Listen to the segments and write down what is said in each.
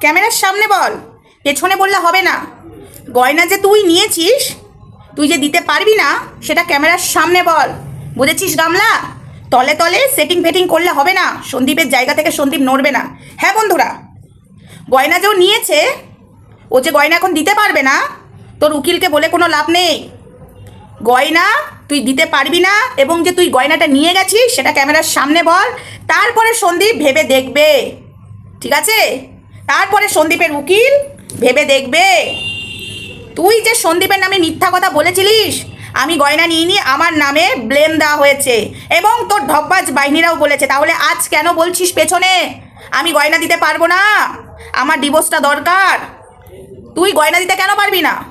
ক্যামেরার সামনে বল। পেছনে বললে হবে না। গয়না যে তুই নিয়েছিস, তুই যে দিতে পারবি না, সেটা ক্যামেরার সামনে বল। বুঝেছিস গামলা? তলে তলে সেটিং ফেটিং করলে হবে না। সন্দীপের জায়গা থেকে সন্দীপ নড়বে না। হ্যাঁ বন্ধুরা, গয়না যে ও নিয়েছে, ও যে গয়না এখন দিতে পারবে না, তোর উকিলকে বলে কোনো লাভ নেই। গয়না তুই দিতে পারবি না এবং যে তুই গয়নাটা নিয়ে গেছিস, সেটা ক্যামেরার সামনে বল। তারপরে সন্দীপ ভেবে দেখবে। ঠিক আছে? তারপরে সন্দীপের উকিল ভেবে দেখবে। তুই যে সন্দীপের নামে মিথ্যা কথা বলেছিলিস, আমি গয়না নিইনি, আমার নামে ব্লেম দেওয়া হয়েছে এবং তোর ধব্বাজ বাহিনীরাও বলেছে। তাহলে আজ কেন বলছিস পেছনে? আমি গয়না দিতে পারব না। আমার ডিভোর্সটা দরকার। তুই গয়না দিতে কেন পারবি না?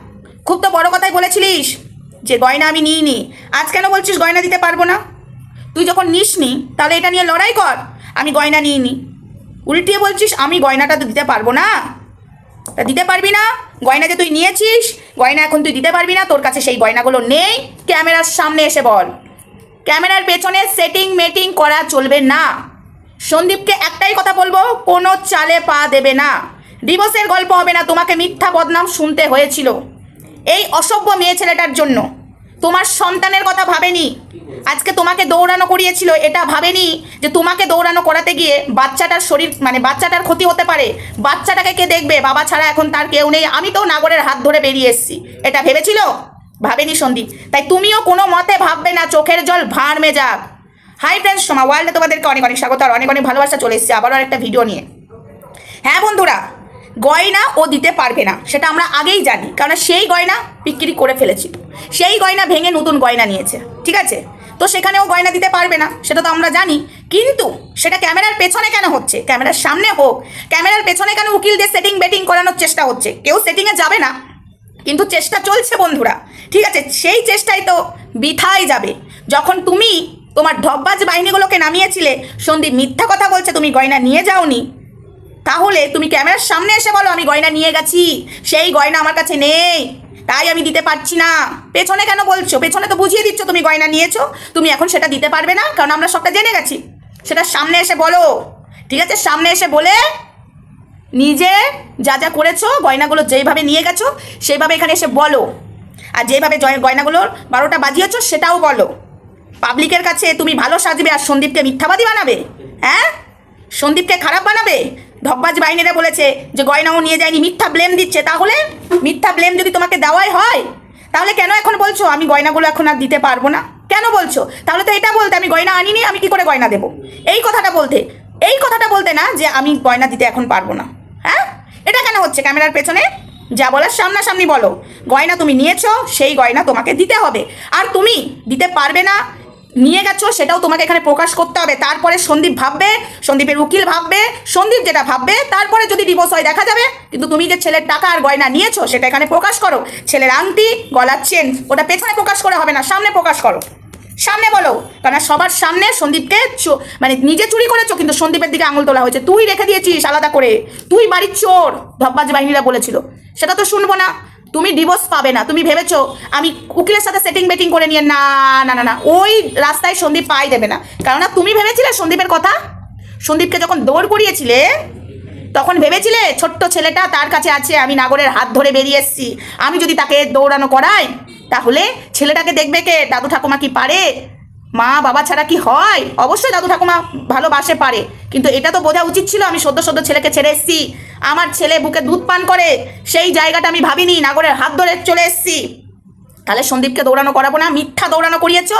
খুব তো বড় কথাই বলেছিলিস যে গয়না আমি নিইনি। আজ কেন বলছিস গয়না দিতে পারব না? তুই যখন নিসনি, তাহলে এটা নিয়ে লড়াই কর। আমি গয়না নিইনি। উল্টিয়ে বলছিস, আমি গয়নাটা তো দিতে পারব না। তা দিতে পারবি না? গয়না যে তুই নিয়েছিস, গয়না এখন তুই দিতে পারবি না, তোর কাছে সেই গয়নাগুলো নেই। ক্যামেরার সামনে এসে বল। ক্যামেরার পেছনে সেটিং মেটিং করা চলবে না। সন্দীপকে একটাই কথা বলব, কোনো চালে পা দেবে না। ডিভোর্সের গল্প হবে না, তোমাকে মিথ্যা বদনাম শুনতে হয়েছিল। এই অসভ্য মেয়ে ছেলেটার জন্য। তোমার সন্তানের কথা ভাবেনি আজকে তোমাকে দৌড়ানো করিয়েছিল, এটা ভাবেনি যে তোমাকে দৌড়ানো করাতে গিয়ে বাচ্চাটার শরীর মানে বাচ্চাটার ক্ষতি হতে পারে। বাচ্চাটাকে কে দেখবে? বাবা ছাড়া এখন তার কেউ নেই। আমি তো নাগরের হাত ধরে বেরিয়ে এসেছি। এটা ভেবেছিল? ভাবেনি সন্দীপ। তাই তুমিও কোনো মতে ভাববে না, চোখের জল ভাঁড় মেজাক হাই ফ্রেন্ডস সোমা ওয়ার্ল্ডে তোমাদেরকে অনেক অনেক স্বাগত, আর অনেক অনেক ভালোবাসা চলে এসেছে। আবারও একটা ভিডিও নিয়ে। হ্যাঁ বন্ধুরা, গয়না ও দিতে পারবে না, সেটা আমরা আগেই জানি। কারণ সেই গয়না বিক্রি করে ফেলেছিল সেই গয়না ভেঙে নতুন গয়না নিয়েছে। ঠিক আছে? তো সেখানেও গয়না দিতে পারবে না, সেটা তো আমরা জানি। কিন্তু সেটা ক্যামেরার পেছনে কেন হচ্ছে? ক্যামেরার সামনে হোক। ক্যামেরার পেছনে কেন উকিল দিয়ে সেটিং বেটিং করানোর চেষ্টা হচ্ছে? কেউ সেটিংয়ে যাবে না। কিন্তু চেষ্টা চলছে বন্ধুরা। ঠিক আছে, সেই চেষ্টাই তো বৃথাই যাবে। যখন তুমি তোমার ধব্বাজ বাহিনীগুলোকে নামিয়েছিলে, সন্দীপ মিথ্যা কথা বলছে, তুমি গয়না নিয়ে যাওনি। তাহলে তুমি ক্যামেরার সামনে এসে বলো, আমি গয়না নিয়ে গেছি। সেই গয়না আমার কাছে নেই। তাই আমি দিতে পারছি না। পেছনে কেন বলছো? পেছনে তো বুঝিয়ে দিচ্ছ তুমি গয়না নিয়েছো। তুমি এখন সেটা দিতে পারবে না, কারণ আমরা সবটা জেনে গেছি। সেটা সামনে এসে বলো। ঠিক আছে? সামনে এসে বলে নিজে যা যা করেছ, গয়নাগুলো যেইভাবে নিয়ে গেছো, সেইভাবে এখানে এসে বলো। আর যেভাবে গয়নাগুলোর বারোটা বাজিয়েছো, সেটাও বলো। পাবলিকের কাছে তুমি ভালো সাজবে আর সন্দীপকে মিথ্যাবাদী বানাবে? হ্যাঁ? সন্দীপকে খারাপ বানাবে? ধব্বাজ বাহিনীরা বলেছে যে গয়নাও নিয়ে যায়নি, মিথ্যা ব্লেম দিচ্ছে। তাহলে মিথ্যা ব্লেম যদি তোমাকে দেওয়াই হয়, তাহলে কেন এখন বলছো, আমি গয়নাগুলো এখন আর দিতে পারব না? কেন বলছো? তাহলে তো এটা বলতে, আমি গয়না আনিনি, আমি কি করে গয়না দেবো? এই কথাটা বলতে, এই কথাটা বলতে না যে আমি গয়না দিতে এখন পারব না। হ্যাঁ? এটা কেন হচ্ছে? ক্যামেরার পেছনে যা বলার সামনাসামনি বলো। গয়না তুমি নিয়েছো, সেই গয়না তোমাকে দিতে হবে। আর তুমি দিতে পারবে না নিয়ে গেছো, সেটাও তোমাকে এখানে প্রকাশ করতে হবে। তারপরে সন্দীপ ভাববে, সন্দীপের উকিল ভাববে, সন্দীপ যেটা ভাববে, তারপরে যদি ডিভোর্স হয় দেখা যাবে। কিন্তু তুমি যে ছেলের টাকা আর গয়না নিয়েছো, সেটা এখানে প্রকাশ করো। ছেলের আংটি, গলার চেন ওটা পেছনে প্রকাশ করে হবে না, সামনে প্রকাশ করো। সামনে বলো কারণ সবার সামনে সন্দীপকে মানে নিজে চুরি করেছ, কিন্তু সন্দীপের দিকে আঙুল তোলা হয়েছে। তুই রেখে দিয়েছিস আলাদা করে। তুই বাড়ির চোর ধব্বাজ বাহিনীরা বলেছিল। সেটা তো শুনব না। তুমি ডিভোর্স পাবে না, তুমি ভেবেছো আমি উকিলের সাথে সেটিং বেটিং করে নিয়ে, না না না না, ওই রাস্তায় সন্দীপ পাই দেবে না। কেননা তুমি ভেবেছিলে সন্দীপের কথা? সন্দীপকে যখন দৌড় করিয়েছিলে, তখন ভেবেছিলে ছোট্ট ছেলেটা তার কাছে আছে, আমি নাগরের হাত ধরে বেরিয়ে এসেছি, আমি যদি তাকে দৌড়ানো করাই, তাহলে ছেলেটাকে দেখবে কে? দাদু ঠাকুমা কি পারে? মা বাবা ছাড়া কি হয়? অবশ্যই দাদু ঠাকুমা ভালোবাসে, পারে। কিন্তু এটা তো বোঝা উচিত ছিল, আমি সদ্য সদ্য ছেলেকে ছেড়ে এসেছি। আমার ছেলে বুকে দুধ পান করে, সেই জায়গাটা আমি ভাবিনি, নাগরের হাত ধরে চলে এসছি। তাহলে সন্দীপকে দৌড়ানো করাবো না, মিথ্যা দৌড়ানো করিয়েছো?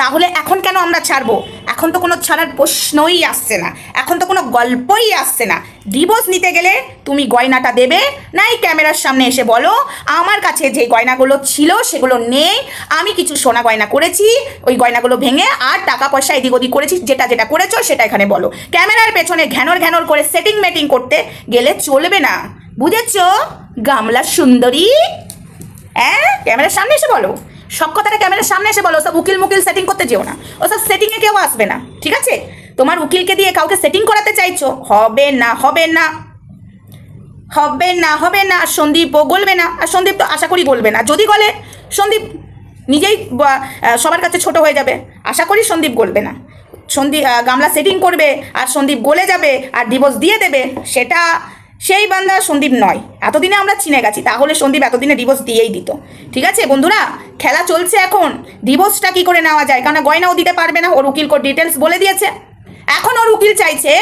তাহলে এখন কেন আমরা ছাড়বো? এখন তো কোনো ছাড়ার প্রশ্নই আসছে না। এখন তো কোনো গল্পই আসছে না। ডিভোর্স নিতে গেলে তুমি গয়নাটা দেবে, নাই ক্যামেরার সামনে এসে বলো, আমার কাছে যে গয়নাগুলো ছিল সেগুলো নেই, আমি কিছু সোনা গয়না করেছি, ওই গয়নাগুলো ভেঙে আর টাকা পয়সা এদিক ওদিক করেছি, যেটা যেটা করেছ সেটা এখানে বলো। ক্যামেরার পেছনে ঘ্যানর ঘ্যানর করে সেটিং মেটিং করতে গেলে চলবে না। বুঝেছ? গামলা সুন্দরী। হ্যাঁ? ক্যামেরার সামনে এসে বলো। সব কথাটা ক্যামেরার সামনে এসে বলো সব উকিল মুকিল সেটিং করতে যেও না। ওসব সেটিংয়ে কেউ আসবে না, ঠিক আছে? তোমার উকিলকে দিয়ে কাউকে সেটিং করাতে চাইছো? হবে না হবে না। হবে না হবে না। আর সন্দীপও গলবে না। আর সন্দীপ তো আশা করি গলবে না। যদি গলে সন্দীপ নিজেই সবার কাছে ছোট হয়ে যাবে। আশা করি সন্দীপ গলবে না। সন্দীপ গামলা সেটিং করবে, আর সন্দীপ গলে যাবে, আর ডিভোর্স দিয়ে দেবে। সেটা সেই বান্দা সন্দীপ নয়। এতদিনে আমরা চিনে গেছি, তাহলে সন্দীপ এতদিনে ডিভোর্স দিয়েই দিত। ঠিক আছে বন্ধুরা? খেলা চলছে এখন। ডিভোর্সটা কি করে নেওয়া যায়? কারণ গয়নাও দিতে পারবে না, ওর উকিল কোর ডিটেলস বলে দিয়েছে। এখন ওর উকিল চাইছে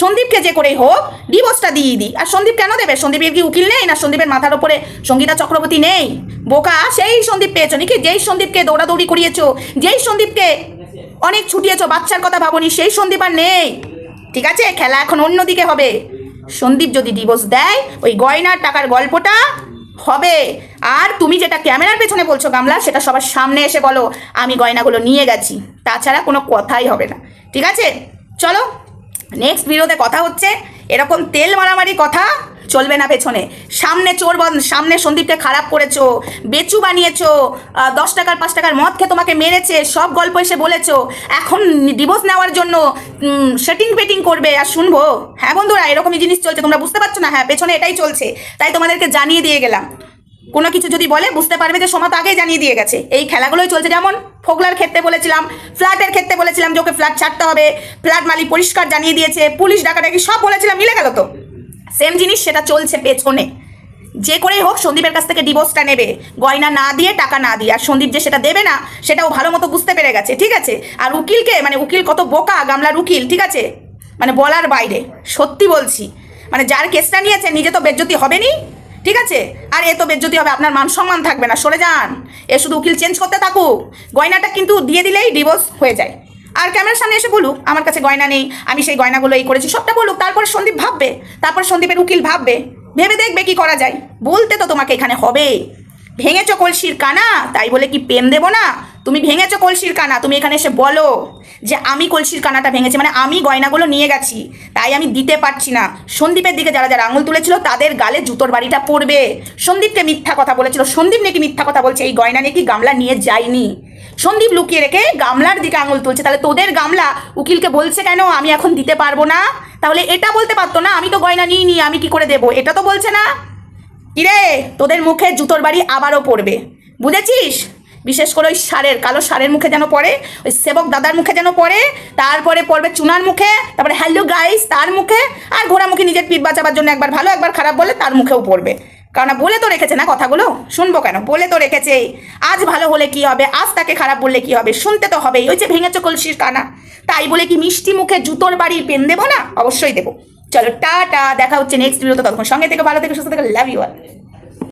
সন্দীপকে যে করেই হোক ডিভোর্সটা দিয়ে দিই। আর সন্দীপ কেন দেবে? সন্দীপের কি উকিল নেই? না সন্দীপের মাথার ওপরে সঙ্গীতা চক্রবর্তী নেই? বোকা, সেই সন্দীপ পেয়েছ নাকি? যেই সন্দীপকে দৌড়াদৌড়ি করিয়েছো, যেই সন্দীপকে অনেক ছুটিয়েছো, বাচ্চার কথা ভাবনি, সেই সন্দীপ আর নেই। ঠিক আছে? খেলা এখন অন্যদিকে হবে। সন্দীপ যদি ডিভোর্স দেয়, ওই গয়নার টাকার গল্পটা হবে। আর তুমি যেটা ক্যামেরার পেছনে বলছো গামলা, সেটা সবার সামনে এসে বলো, আমি গয়নাগুলো নিয়ে গেছি। তাছাড়া কোনো কথাই হবে না। ঠিক আছে? চলো। নেক্সট ভিডিওতে কথা হচ্ছে, এরকম তেল মারামারি কথা চলবে না পেছনে। সামনে চোর সামনে সন্দীপকে খারাপ করেছ, বেচু বানিয়েছো দশ টাকার, পাঁচ টাকার মদ খেয়ে তোমাকে মেরেছে, সব গল্প এসে বলেছ। এখন ডিভোর্স নেওয়ার জন্য সেটিং পেটিং করবে, আর শুনব। হ্যাঁ বন্ধুরা, এরকমই জিনিস চলছে, তোমরা বুঝতে পারছ না? হ্যাঁ পেছনে এটাই চলছে। তাই তোমাদেরকে জানিয়ে দিয়ে গেলাম। কোনো কিছু যদি বলে, বুঝতে পারবে যে সোমা তো আগেই জানিয়ে দিয়ে গেছে। এই খেলাগুলোই চলছে যেমন ফোগলার ক্ষেত্রে বলেছিলাম, ফ্ল্যাটের ক্ষেত্রে বলেছিলাম যে ওকে ফ্ল্যাট ছাড়তে হবে। ফ্ল্যাট মালিক পরিষ্কার জানিয়ে দিয়েছে, পুলিশ ডাকাডাকি সব বলেছিলাম, মিলে গেল তো। সেম জিনিস, সেটা চলছে পেছনে। যে করেই হোক, সন্দীপের কাছ থেকে ডিভোর্সটা নেবে। গয়না না দিয়ে, টাকা না দিয়ে। আর সন্দীপ যে সেটা দেবে না সেটাও ভালো মতো বুঝতে পেরে গেছে, ঠিক আছে? আর উকিলকে মানে উকিল কত বোকা, গামলার উকিল, ঠিক আছে? মানে বলার বাইরে, সত্যি বলছি। মানে যার কেসটা নিয়েছে, নিজে তো বেজ্জতি হবেনি। ঠিক আছে? আর এ তো বেজ্জতি হবে, আপনার মান সম্মান থাকবে না, সরে যান। এ শুধু উকিল চেঞ্জ করতে থাকুক। গয়নাটা কিন্তু দিয়ে দিলেই ডিভোর্স হয়ে যায়। আর ক্যামেরার সামনে এসে বলুক, আমার কাছে গয়না নেই, আমি সেই গয়নাগুলো এই করেছি। সবটা বলুক, তারপরে সন্দীপ ভাববে, তারপর সন্দীপের উকিল ভাববে, ভেবে দেখবে কি করা যায়। বলতে তো তোমাকে এখানে হবে। ভেঙেছ কলসির কানা, তাই বলে কি পেন দেবো না? তুমি ভেঙেছো কলসির কানা, তুমি এখানে এসে বলো যে আমি কলসির কানাটা ভেঙেছি মানে আমি গয়নাগুলো নিয়ে গেছি, তাই আমি দিতে পারছি না। সন্দীপের দিকে যারা যারা আঙুল তুলেছিল, তাদের গালে জুতোর বাড়িটা পড়বে। সন্দীপকে মিথ্যা কথা বলেছিল। সন্দীপ নাকি মিথ্যা কথা বলছে, এই গয়না নাকি গামলা নিয়ে যায়নি? সন্দীপ লুকিয়ে রেখে গামলার দিকে আঙুল তুলছে। তাহলে তোদের গামলা উকিলকে বলছে কেন, আমি এখন দিতে পারব না? তাহলে এটা বলতে পারতো না, আমি তো গয়না নিই নি আমি কি করে দেবো? এটা তো বলছে না। কিরে, তোদের মুখে জুতোর বাড়ি আবারও পড়বে। বুঝেছিস? বিশেষ করে ওই সারের, কালো সারের মুখে যেন পড়ে, ওই সেবক দাদার মুখে যেন পড়ে, তারপরে পড়বে চুনার মুখে, তারপরে হ্যালো গাইস তার মুখে, আর ঘোড়ামুখী নিজের পিঠ বাঁচাবার জন্য একবার ভালো, একবার খারাপ বলে তার মুখেও পড়বে। কারণ বলে তো রেখেছে না কথাগুলো? শুনব কেন? বলে তো রেখেছে। আজ ভালো হলে কি হবে? আজ তাকে খারাপ বললে কি হবে? শুনতে তো হবেই। ওই যে ভেঙেছে কলসির কানা। তাই বলে কি মিষ্টি মুখে জুতোর বাড়ির পেন দেবো না? অবশ্যই দেবো। চলো, টাটা। দেখা হচ্ছে নেক্সট ভিডিওতে ততক্ষণ সঙ্গে থেকে, ভালো থেকে, সুস্থ থেকে লাভ ইউ আর